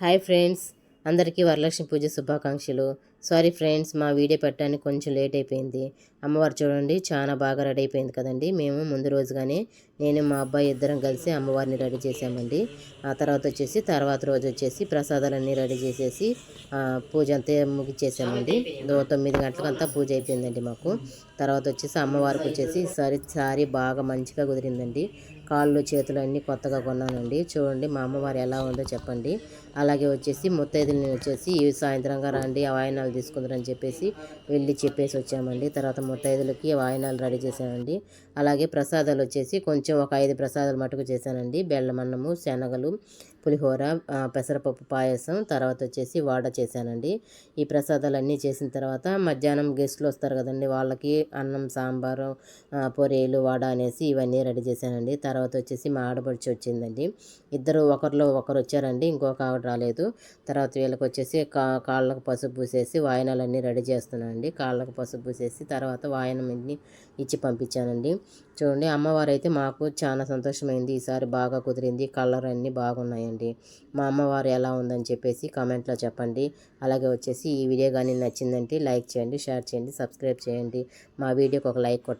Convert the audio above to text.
Hi friends. అందరికీ వరలక్ష్మి పూజ శుభాకాంక్షలు. Sorry friends మా వీడియో పెట్టడానికి కొంచెం లేట్ అయిపోయింది. అమ్మవారు చూడండి చాలా బాగా రెడీ అయిపోయింది కదండి. మేము ముందు రోజుగానే నేను మా అబ్బాయి ఇద్దరం కలిసి అమ్మవారిని రెడీ చేసామండి. ఆ తర్వాత వచ్చేసి తర్వాత రోజు వచ్చేసి ప్రసాదాలన్నీ రెడీ చేసేసి పూజ అంతా ముగిచ్చేసామండి. తొమ్మిది గంటలకంతా పూజ అయిపోయిందండి మాకు. తర్వాత వచ్చేసి అమ్మవారికి వచ్చేసి సారీ సారీ బాగా మంచిగా కుదిరిందండి. కాళ్ళు చేతులు అన్నీ కొత్తగా కొన్నానండి. చూడండి మా అమ్మవారు ఎలా ఉందో చెప్పండి. అలాగే వచ్చేసి ముత్తైదుల్ని వచ్చేసి సాయంత్రంగా రండి వాయినాలు తీసుకుందరని చెప్పేసి వెళ్ళి చెప్పేసి వచ్చామండి. తర్వాత ముత్తైదులకి వాయినాలు రెడీ చేశానండి అలాగే ప్రసాదాలు వచ్చేసి కొంచెం ఒక ఐదు ప్రసాదాలు మటుకు చేశానండి. బెల్లం అన్నము శనగలు పులిహోర పెసరపప్పు పాయసం తర్వాత వచ్చేసి వాడ చేశానండి. ఈ ప్రసాదాలు అన్నీ చేసిన తర్వాత మధ్యాహ్నం గెస్ట్లు వస్తారు కదండి వాళ్ళకి అన్నం సాంబారు పొరేలు వాడ అనేసి ఇవన్నీ రెడీ చేశానండి. తర్వాత వచ్చేసి మా ఆడపడిచి వచ్చిందండి. ఇద్దరు ఒకరిలో ఒకరు వచ్చారండి ఇంకొక ఆవిడ రాలేదు. తర్వాత వీళ్ళకి వచ్చేసి కా కాళ్ళకు పసుపు పూసేసి వాయనాలన్నీ రెడీ చేస్తున్నానండి. కాళ్ళకు పసుపు పూసేసి తర్వాత వాయనం ఇచ్చి పంపించానండి. చూడండి అమ్మవారు అయితే మాకు చాలా సంతోషమైంది. ఈసారి బాగా కుదిరింది. కలర్ అన్నీ బాగున్నాయండి. మా అమ్మవారు ఎలా ఉందని చెప్పేసి కామెంట్లో చెప్పండి. అలాగే వచ్చేసి ఈ వీడియో కానీ నచ్చిందంటే లైక్ చేయండి షేర్ చేయండి సబ్స్క్రైబ్ చేయండి. మా వీడియోకి ఒక లైక్ కొట్టండి.